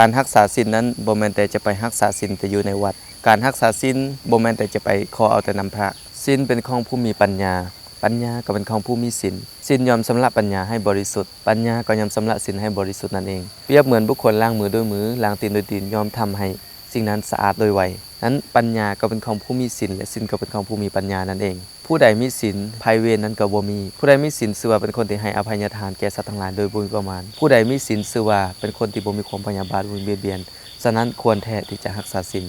การรักษาศีลนั้นบ่แม่นแต่จะไปรักษาศีลแต่อยู่ในวัด การรักษาศีลบ่แม่นแต่จะไปขอเอาแต่นำพระศีลเป็นของผู้มีปัญญา ปัญญาก็เป็นของผู้มีศีลศีลยอมสำระปัญญาให้บริสุทธิ์ปัญญาก็ยอมสำระศีลให้บริสุทธิ์นั่นเองเปรียบเหมือนบุคคลล้างมือด้วยมือล้างตีนด้วยตีนยอมทำให้ สิ่งนั้นสะอาดโดยไวนั้นปัญญาก็เป็นของผู้มีศีลและศีลก็เป็นของผู้มีปัญญานั่นเอง ผู้ใดมีศีลภัยเวรนั้นก็บ่มี ผู้ใดมีศีลชื่อว่าเป็นคนที่ให้อภัยทานแก่สัตว์ทั้งหลายโดยบ่มีประมาณ ผู้ใดมีศีลชื่อว่าเป็นคนที่บ่มีความพยาบาทบ่มีเบียดเบียนฉะนั้นควรแท้ที่จะรักษาศีล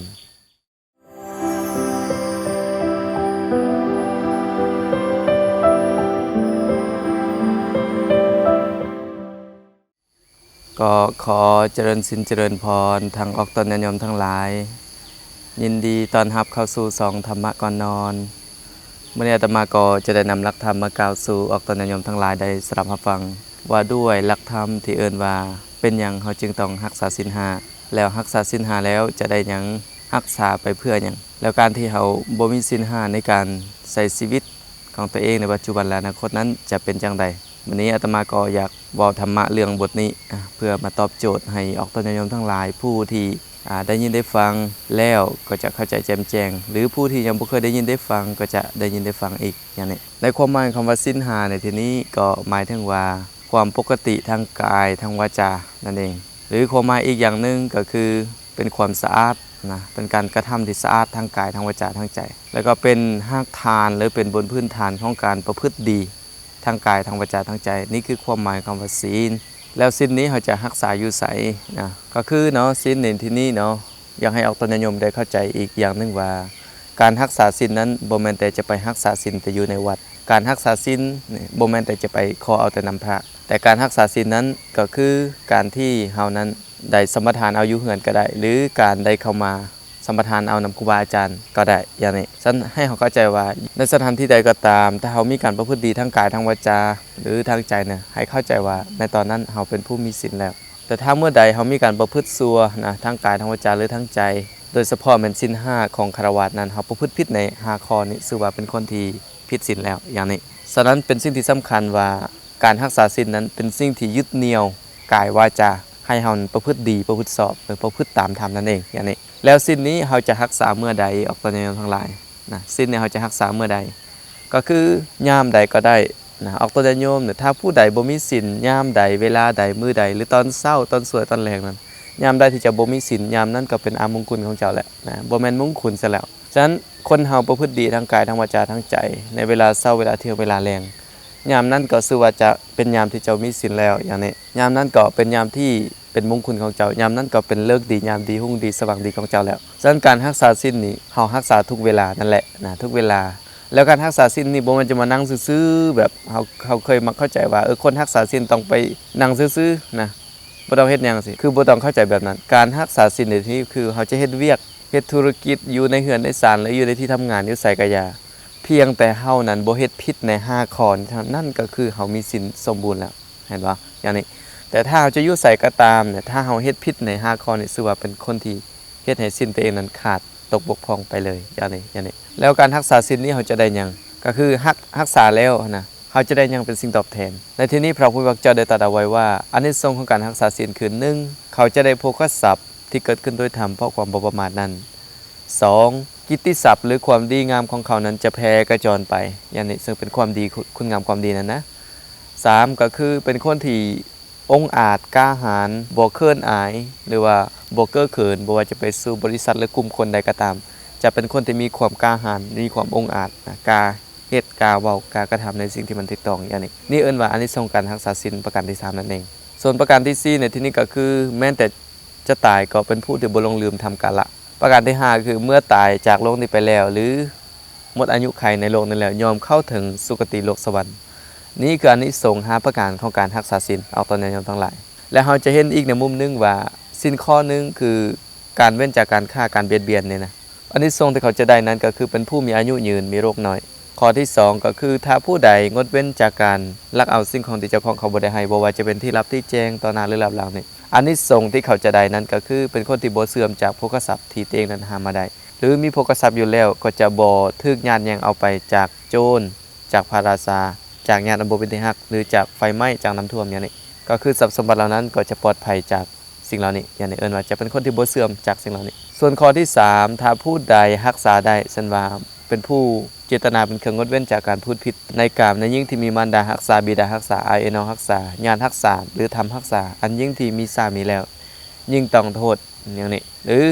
ก็ขอเจริญสินเจริญพรทางออกตนญาติโยมทั้งหลาย ยินดีตอนรับเข้าสู่สองธรรมะก่อนนอน มื่อนี้อาตมาก็จะได้นำหลักธรรมมากล่าวสู่ออกตนญาติยมทั้งหลายได้สรับฟัง ว่าด้วยหลักธรรมที่เอิ้นว่า เป็นหยังเขาจึงต้องรักษาศีลห้าแล้วรักษาศีลห้าแล้วจะได้ยังรักษาไปเพื่อหยังแล้วการที่เขาบ่มีศีลห้าในการใช้ชีวิตของตัวเองในปัจจุบันและอนาคตนั้นจะเป็นจังใดวันนี้อาตมาก็อยากบอกธรรมะเรื่องบทนี้ เพื่อมาตอบโจทย์ให้ออกตนญาติยมทั้งหลายผู้ที่ ได้ยินได้ฟังแล้วก็จะเข้าใจแจ่มแจ้ง หรือผู้ที่ยังไม่เคยได้ยินได้ฟังก็จะได้ยินได้ฟังอีกอย่างนี้ในความหมายคำว่าสิ้นหาในที่นี้ก็หมายถึงว่า ความปกติทางกายทางวาจานั่นเอง หรือความหมายอีกอย่างหนึ่งก็คือเป็นความสะอาดนะเป็นการกระทำที่สะอาดทางกายทางวาจาทางใจ แล้วก็เป็นหากทานหรือเป็นบนพื้นฐานของการประพฤติดีทางกายทางวาจาทางใจ นี่คือความหมายคำว่าศีล แล้วศีลนี้เขาจะรักษาอยู่ใสนะก็คือเนาะศีลในที่นี้เนาะอยากให้ออกตนยมได้เข้าใจอีกอย่างหนึ่งว่า การรักษาศีลนั้นโบแมนแต่จะไปรักษาศีลแต่อยู่ในวัด การรักษาศีลนี่บ่แมนแต่จะไปขอเอาแต่นำพระ แต่การรักษาศีลนั้นก็คือการที่เฮานั้นได้สมทานเอาอยู่เหือนก็ได้ หรือการได้เข้ามา สัมปทานเอานำครูบาอาจารย์ก็ได้อย่างนี้ฉันให้เขาเข้าใจว่าในสถานที่ใดก็ตาม ถ้าเขามีการประพฤติดีทั้งกายทั้งวาจา หรือทางใจเนี่ยให้เข้าใจว่าในตอนนั้นเขาเป็นผู้มีศีลแล้ว แต่ถ้าเมื่อใดเขามีการประพฤติซัวนะทั้งกายทั้งวาจาหรือทั้งใจ โดยเฉพาะเป็นศีลห้าของคารวะนั้นเขาประพฤติผิดในห้าข้อนี้ถือว่าเป็นคนที่ผิดศีลแล้วอย่างนี้ฉะนั้นเป็นสิ่งที่สำคัญว่าการรักษาศีลนั้นเป็นสิ่งที่ยึดเหนี่ยวกายวาจา ให้เฮาประพฤติดีประพฤติสอบหรือประพฤติตามธรรมนั่นเองอย่างนี้แล้วสิ้นนี้เราจะรักษาเมื่อใดออกตนญาติทั้งหลายนะสิ้นนี้เราจะรักษาเมื่อใด ก็คือยามใดก็ได้นะออกตนญาติโยมเนี่ยถ้าผู้ใดบ่มีศีลยามใดเวลาใดมื้อใด หรือตอนเช้าตอนสวยตอนแรงนั้นยามใดที่จะบ่มีศีลยามนั้นก็เป็นอามงคลของเจ้าแหละนะบ่แม่นมงคลซะแล้วฉะนั้นคนเฮาประพฤติดีทั้งกายทั้งวาจาทั้งใจ ในเวลาเช้าเวลาเที่ยงเวลาแรง ยามนั้นก็ชื่อว่าจะเป็นยามที่เจ้ามีศีลแล้วอย่างนี้ยามนั้นก็เป็นยามที่เป็นมงคลของเจ้ายามนั้นก็เป็นเลิกดียามดีหุ่งดีสว่างดีของเจ้าแล้วฉะนั้นการรักษาศีลนี้เฮารักษาทุกเวลานั่นแหละนะทุกเวลา แล้วการรักษาศีลนี่บ่มันจะมานั่งซื่อๆแบบเฮาเขาเคยมาเข้าใจว่าเออคนรักษาศีลต้องไปนั่งซื่อๆนะบ่ต้องเฮ็ดหยังสิคือบ่ต้องเข้าใจแบบนั้น การรักษาศีลในที่นี้คือเขาจะเฮ็ดเวียกเฮ็ดธุรกิจอยู่ในเฮือนในศาลหรืออยู่ในที่ทำงานอยู่ไสก็อย่า เพียงแต่เฮานั้นบ่เฮ็ดผิดใน5ข้อนนั่นก็คือเฮามีศีลสมบูรณ์แล้วเห็นบ่อย่างนี้ แต่ถ้าเฮาจะอยู่ใส่ก็ตามเนี่ยถ้าเฮาเฮ็ดผิดใน5ข้อนี่ถือว่าเป็นคนที่เฮ็ดให้ศีลตัวเองนั้นขาดตกบกพร่องไปเลยอย่างนี้อย่างนี้ แล้วการรักษาศีลนี้เฮาจะได้หยังก็คือรักรักษาแล้วนะเฮาจะได้ยังเป็นสิ่งตอบแทน ในที่นี้พระพุทธเจ้าได้ตรัสเอาไว้ว่าอานิสงส์ของการรักษาศีลคือหนึ่งเขาจะได้โภคทรัพย์ที่เกิดขึ้นด้วยธรรมเพราะความบ่ประมาทนั้น 2. กิตติศัพท์หรือความดีงามของเขานั้นจะแผ่กระจรไปอย่างนี้ซึ่งเป็นความดีคุณงามความดีนั้นนะ 3. ก็คือเป็นคนที่องอาจกล้าหาญบ่เคินอาย หรือว่าบ่เก้อเขินบ่ว่าจะไปสู่บริษัทหรือกลุ่มคนใดก็ตาม จะเป็นคนที่มีความกล้าหาญมีความองอาจนะกล้าเฮ็ดกาเว้ากากระทำในสิ่งที่มันถูกต้องอย่างนี้นี่เอิ้นว่าอานิสงส์การรักษาศีลประการที่สามนั่นเอง ส่วนประการที่สี่ในที่นี้ก็คือแม้แต่จะตายก็เป็นผู้ที่บ่ลงลืมทำกาละ ประการที่ 5 คือเมื่อตายจากโลกนี้ไปแล้ว หรือหมดอายุไขในโลกนั้นแล้วยอมเข้าถึงสุคติโลกสวรรค์ นี่คืออานิสงส์ห้าประการของการรักษาศีลเอาตอนนี้ยอมทั้งหลาย และเราจะเห็นอีกในมุมหนึงว่าสินข้อหนึงคือการเว้นจากการฆ่าการเบียดเบียนเนี่ยนะอานิสงส์ที่เขาจะได้นั้นก็คือเป็นผู้มีอายุยืนมีโรคน้อย ข้อที่ 2 ก็คือถ้าผู้ใดงดเว้นจากการลักเอาสิ่งของที่เจ้าของเขาบ่ได้ให้บ่ว่าจะเป็นที่รับที่แจ้งต่อหน้าหรือรับหลังนี่ อันนี้สงที่เขาจะได้นั้นก็คือเป็นคนที่บ่เสื่อมจากโภคทรัพย์ที่ตัวเองนั้นหามาได้ หรือมีโภคทรัพย์อยู่แล้วก็จะบ่ถูกญาติย่งเอาไปจากโจรจากพาราซาจากญาติอันบ่เป็นที่ฮัก หรือจากไฟไหม้จากน้ำท่วมอย่างนี้ ก็คือทรัพย์สมบัติเหล่านั้นก็จะปลอดภัยจากสิ่งเหล่านี้ อย่างนี้เอิ้นว่าจะเป็นคนที่บ่เสื่อมจากสิ่งเหล่านี้ ส่วนข้อที่ 3 ถ้าผู้ใดรักษาได้ฉันว่าเป็นผู้ เจตนาเป็นเครื่องงดเว้นจากการพูดผิด ในกามในยิ่งที่มีมารดารักษาบิดารักษาอายเอนอรักษาญาณรักษาหรือทำรักษา อันยิ่งที่มีสามีแล้ว ยิ่งต้องโทษอย่างนี้ หรือ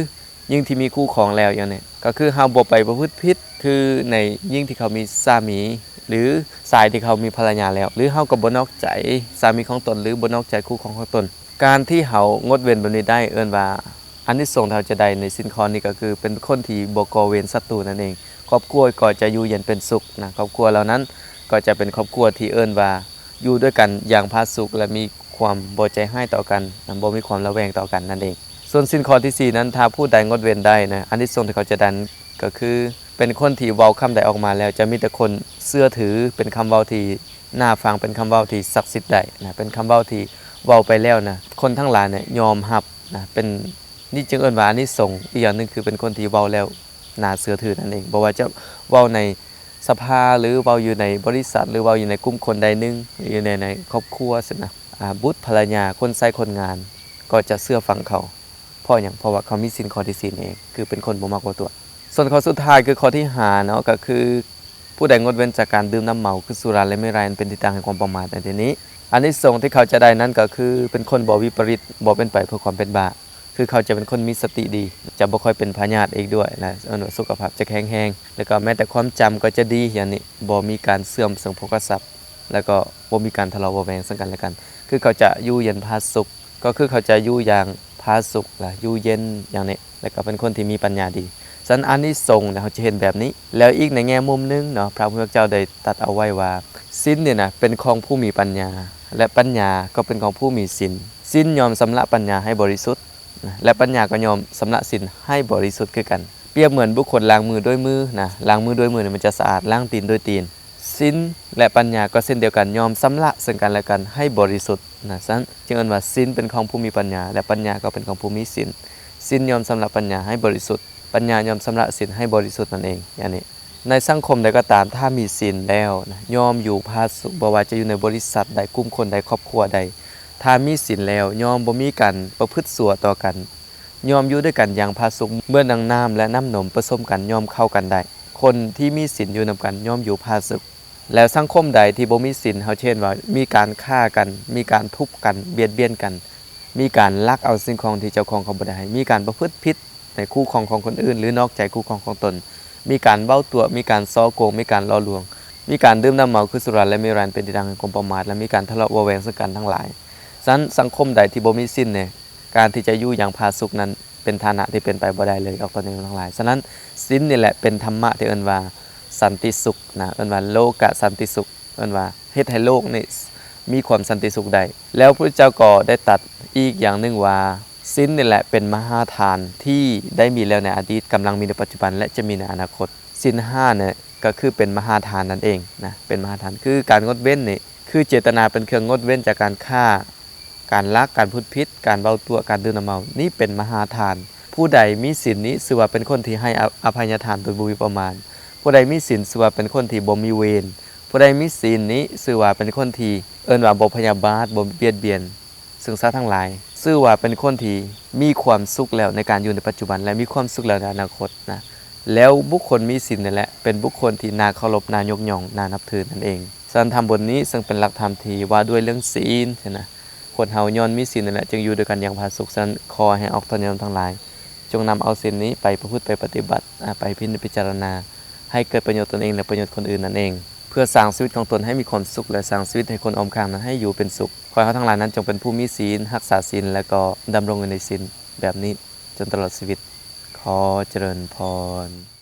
ยิ่งที่มีคู่ครองแล้วอย่างนี้ก็คือเฮาบ่ไปประพฤติผิดคือในยิ่งที่เขามีสามี หรือสายที่เขามีภรรยาแล้ว หรือเฮาก็บ่นอกใจสามีของตน หรือบ่นอกใจคู่ครองของตน การที่เฮางดเว้นแบบนี้ได้เอิ้นว่าอันที่ส่งส์ที่เราจะได้ในสินคอนี้ก็คือเป็นคนที่บ่ก่อเวรศัตรูนั่นเอง ครอบครัวก็จะอยู่เย็นเป็นสุขนะครอบครัวเหล่านั้นก็จะเป็นครอบครัวที่เอิ้นว่าอยู่ด้วยกันอย่างพาสุขและมีความบ่ใจให้ต่อกันนะบ่มีความระแวงต่อกันนั่นเอง ส่วนสินคอที่สี่นั้นถ้าผู้ใดงดเว้นได้นะอันที่ส่งที่เขาจะดันก็คือเป็นคนที่เว้าคำใดออกมาแล้ว จะมีแต่คนเชื่อถือเป็นคำเว้าที่น่าฟังเป็นคำเว้าที่ศักดิ์สิทธิ์ได้นะเป็นคำเว้าที่เว้าไปแล้วนะคนทั้งหลายเนี่ยยอมรับนะเป็นนี่จึงเอิ้นว่าอันนี้ส่งอีกอย่างหนึงคือเป็นคนที่เว้าแล้ว น่าเชื่อถือนั่นเองบ่ว่าจะเว้าในสภาหรือเว้าอยู่ในบริษัท หรือเว้าอยู่ในกลุ่มคนใดนึงหรืออยู่ในในครอบครัวสินะบุตรภรรยาคนใช้คนงาน ก็จะเชื่อฟังเขาเพราะอย่างเพราะว่าเขามีสินข้อที่สี่นี่เองคือเป็นคนบ่มักบ่ตัว ส่วนข้อสุดท้ายคือข้อที่ห้าเนาะก็คือ ผู้ใดงดเว้นจากการดื่มน้ำเมาคือสุราและไม่รายเป็นที่ตั้งแห่งความประมาทในที่นี้อันนี้ส่งที่เขาจะได้นั้นก็คือเป็นคนบ่วิปริตบ่เป็นไปเพื่อความเป็นบา คือเขาจะเป็นคนมีสติดี จะบ่ค่อยเป็นพยาธิเองด้วยนะสุขภาพจะแข็งแรงแล้วก็แม้แต่ความจำก็จะดีอย่างนี้บ่มีการเสื่อมสริมโภคทรัพย์ แล้วก็บ่มีการทะเลาะเบาแวงซึ่งกันและกัน คือเขาจะอยู่เย็นพาสุข ก็คือเขาจะอยู่อย่างพาสุขล่ะอยู่เย็นอย่างนี้ แล้วก็เป็นคนที่มีปัญญาดีสันอันนี้ส่งส์นี่ยเขาจะเห็นแบบนี้ แล้วอีกในแง่มุมหนึงเนาะพระพุทธเจ้าได้ตัดเอาไว้ว่าศีลเนี่ยนะเป็นของผู้มีปัญญา และปัญญาก็เป็นของผู้มีศีลศีลยอมสำละปัญญาให้บริสุทธิ์ และปัญญาก็ยอมสำละศีลให้บริสุทธิ์คือกัน เปรียบเหมือนบุคคลล้างมือด้วยมือนะล้างมือด้วยมือเนี่ยมันจะสะอาดล้างตีนด้วยตีนศีลและปัญญาก็เช่นเดียวกันยอมสำละซึ่งกันและกันให้บริสุทธิ์นะฉะนั้นจึงเอ่นว่าศีลเป็นของผู้มีปัญญา และปัญญาก็เป็นของผู้มีศีลศีลยอมสำละปัญญาให้บริสุทธิ์ ปัญญายอมสำละศีลให้บริสุทธิ์นั่นเองอย่างนี้ในสังคมใดก็ตามถ้ามีศีลแล้วนะยอมอยู่พาสุบ่ว่าจะอยู่ในบริษัทใดกลุ่มคนใดครอบครัวใด ถ้ามีศีลแล้วยอมบ่มีกันประพฤติสัวต่อกันยอมอยู่ด้วยกันอย่างพาสุขเมื่อนังน้ำและน้ำนมผสมกันยอมเข้ากันได้ คนที่มีศีลอยู่นำกันยอมอยู่พาสุขแล้วสังคมใดที่บ่มีศีลเฮาเช่นว่า มีการฆ่ากัน มีการทุบกันเบียดเบียนกัน มีการลักเอาสิ่งของที่เจ้าของเขาบ่ได้ให้มีการประพฤติผิดในคู่ครองของคนอื่น หรือนอกใจคู่ครองของตน มีการเบ้าตัว มีการซ้อโกง มีการล่อลวง มีการดื่มน้ำเมาคือสุราและเมรัยเป็นที่ดังแห่งความประมาทและมีการทะเลาะเบาะแวงซึ่งกันทั้งหลาย ฉะนั้นสังคมใดที่บ่มีสิ้นเนี่ยการที่จะอยู่อย่างผาสุกนั้นเป็นฐานะที่เป็นไปบ่ได้เลยออกตนเองทั้งหลายฉะนั้นสิ้นนี่แหละเป็นธรรมะที่เอิ้นว่าสันติสุขนะเอิ้นว่าโลกะสันติสุขเอิ้นว่าเฮ็ดให้โลกนี่มีความสันติสุขได้แล้วพระเจ้าก็ได้ตัดอีกอย่างหนึ่งว่าสิ้นนี่แหละเป็นมหาทานที่ได้มีแล้วในอดีตกำลังมีในปัจจุบัน และจะมีในอนาคตสิ้นห้าเนี่ยก็คือเป็นมหาทานนั่นเองนะเป็นมหาทานคือการงดเว้นนี่คือเจตนาเป็นเครื่องงดเว้นจากการฆ่า การลักการพูดพิษ การเบาตัวการดื่มน้ำเมา นี่เป็นมหาทาน ผู้ใดมีศีลนี้สือว่าเป็นคนที่ให้อภัยทานโดยบุญประมาณ ผู้ใดมีศีลสือว่าเป็นคนที่บ่มีเวรผู้ใดมีศีลนี้สือว่าเป็นคนที่เอิ้นว่าบ่พยาบาทบ่เบียดเบียน ซึ่งซะทั้งหลายซื่อว่าเป็นคนที่มีความสุขแล้วในการอยู่ในปัจจุบัน และมีความสุขแล้วในอนาคตนะแล้วบุคคลมีศีลนั่นแหละเป็นบุคคลที่น่าเคารพน่ายกย่องน่านับถือนั่นเองสันธรรมบทนี้ซึ่งเป็นหลักธรรมที่ว่าด้วยเรื่องศีลใช่นะ คนเฮาย้อนมีศีลนั่นแหละจึงอยู่ด้วยกันอย่างผาสุขสันขอให้ออกตนยมทั้งหลาย จงนำเอาศีลนี้ไปประพฤติไปปฏิบัติไปพิจพิจารณา ให้เกิดประโยชน์ตนเองและประโยชน์คนอื่นนั่นเอง เพื่อสร้างชีวิตของตนให้มีความสุข และสร้างชีวิตให้คนออมข้างนั้นให้อยู่เป็นสุขขอให้เขาทั้งหลายนั้นจงเป็นผู้มีศีลรักษาศีลและก็ดำรงอยู่ในศีลแบบนี้จนตลอดชีวิต ขอเจริญพร